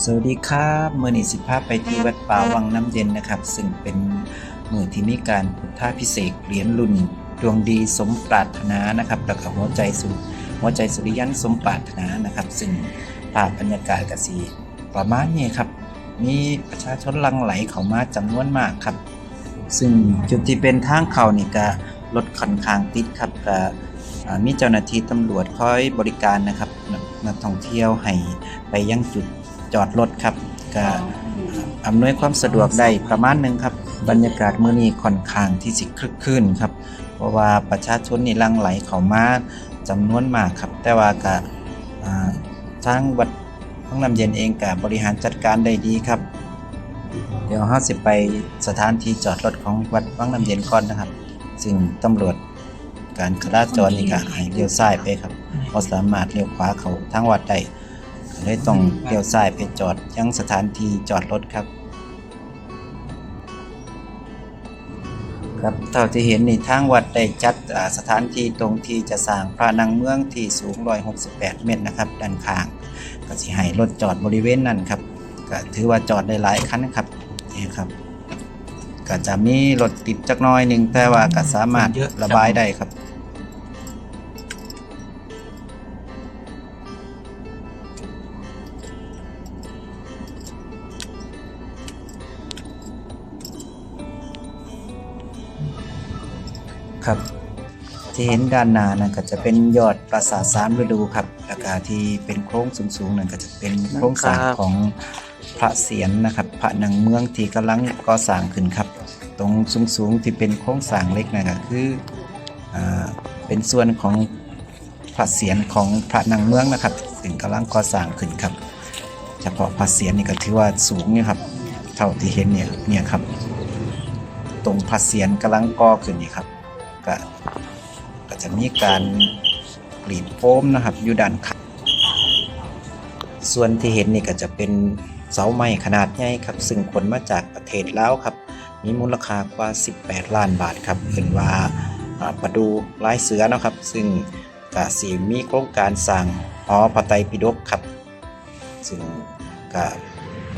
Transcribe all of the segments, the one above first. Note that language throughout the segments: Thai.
สวัสดีครับเมื่อนี้สิภาพไปที่วัดป่าวังน้ำเย็นนะครับ ซึ่งเป็นมือที่มีการพุทธาพิเศษเหรียญรุ่น ดวงดีสมปรารถนานะครับแล้วก็หัวใจสุหัวใจสุริยันสมปรารถนานะครับ ซึ่งภาพบรรยากาศกสีประมาณนี้ครับ มีประชาชนลังไหลเข้ามาจำนวนมากครับ ซึ่งจุดที่เป็นทางเข้านี่ก็รถค่อนข้างติดครับก็มีเจ้าหน้าที่ตำรวจคอยบริการนะครับนักนักท่องเที่ยวให้ไปยังจุด จอดรถครับก็อำนวยความสะดวกได้ประมาณหนึงครับ บรรยากาศมื้อนี้ค่อนข้างที่สิคลึกคลื้นครับ เพราะว่าประชาชนนี่หลังไหลเข้ามาจำนวนมากครับ แต่ว่าก็อ่าทางวัดห้องน้ำเย็นเองก็บริหารจัดการได้ดีครับ เดี๋ยวเราสิไปสถานที่จอดรถของวัดวังน้ำเย็นก่อนนะครับ ซึ่งตำรวจการจราจรนี่ก็ให้เลี้ยวซ้ายไปครับบ่สามารถเลี้ยวขวาเข้าทางวัดได้ก็ เลยต้องเลี้ยวซ้ายไปจอดยังสถานที่จอดรถครับ ครับเท่าที่เห็นนี่ทางวัดได้จัดอ่าสถานที่ตรงที่จะสร้างพระนังเมืองที่สูง 168 เมตรนะครับ ด้านข้าง ก็สิให้รถจอดบริเวณนั้นครับก็ถือว่าจอดได้หลายคันครับนี่ครับก็จะมีรถติดจักหน้อยหนึ่งแต่ว่าก็สามารถระบายได้ครับ ครับ ที่เห็นด้านหน้านั่นก็จะเป็นยอดปราสาทสามฤดูครับแล้วก็ที่เป็นโค้งสูงๆนั่นก็จะเป็นโครงสร้างของพระเศียรนะครับ พระนังเมืองที่กำลังก่อสร้างขึ้นครับ ตรงสูงๆที่เป็นโครงสร้างเล็กนั่นก็คืออ่าเป็นส่วนของพระเศียรของพระนังเมืองนะครับซึ่งกำลังก่อสร้างขึ้นครับ เฉพาะพระเศียรนี่ก็ถือว่าสูงเนี่ยครับ เท่าที่เห็นเนี่ยเนี่ยครับ ตรงพระเศียรกำลังก่อขึ้นนี่ครับ ก็ก็จะมีการกรีดโฟมนะครับอยู่ด้านข้างส่วนที่เห็นนี่ก็จะเป็นเสาไม้ขนาดใหญ่ครับ ซึ่งขนมาจากประเทศลาวครับ มีมูลค่ากว่า 18 ล้านบาทครับเห็นว่าอ่าประดูลายเสือนะครับ ซึ่งกสีมีโครงการสร้างหอพระไตรปิฎกครับ ซึ่งก็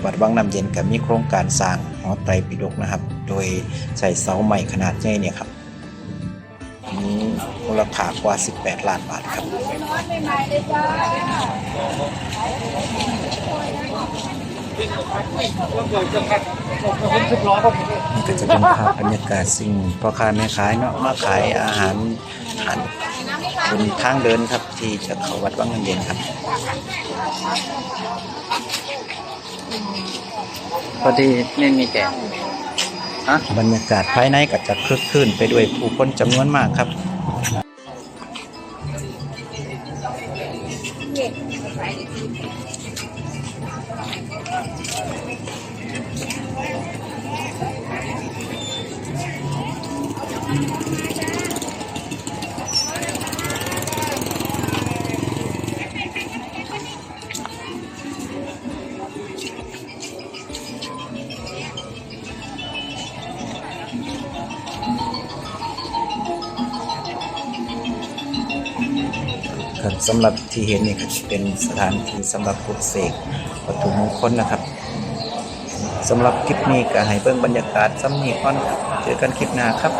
วัดวังน้ำเย็นก็มีโครงการสร้างหอไตรปิฎกนะครับ โดยใช้เสาไม้ขนาดใหญ่เนี่ยครับ มีมูลค่ากว่า 18 ล้านบาทครับนี่ก็จะเป็นภาพบรรยากาศสิ่งพ่อค้าแม่ขายเนาะมาขายอาหารอาหารบนทางเดินครับที่จะเข้าวัดวังน้ำเย็นครับพอดีไม่มีแก บรรยากาศภายในก็จะคลึกคลื่นไปด้วยผู้คนจำนวนมากครับ ครับสำหรับที่เห็นนี่ครับเป็นสถานที่สำหรับปลุกเสกวัตถุมงคลนะครับสำหรับคลิปนี้ก็ให้เบิ่งบรรยากาศซ้ำนี้ก่อนครับเจอกันคลิปหน้าครับ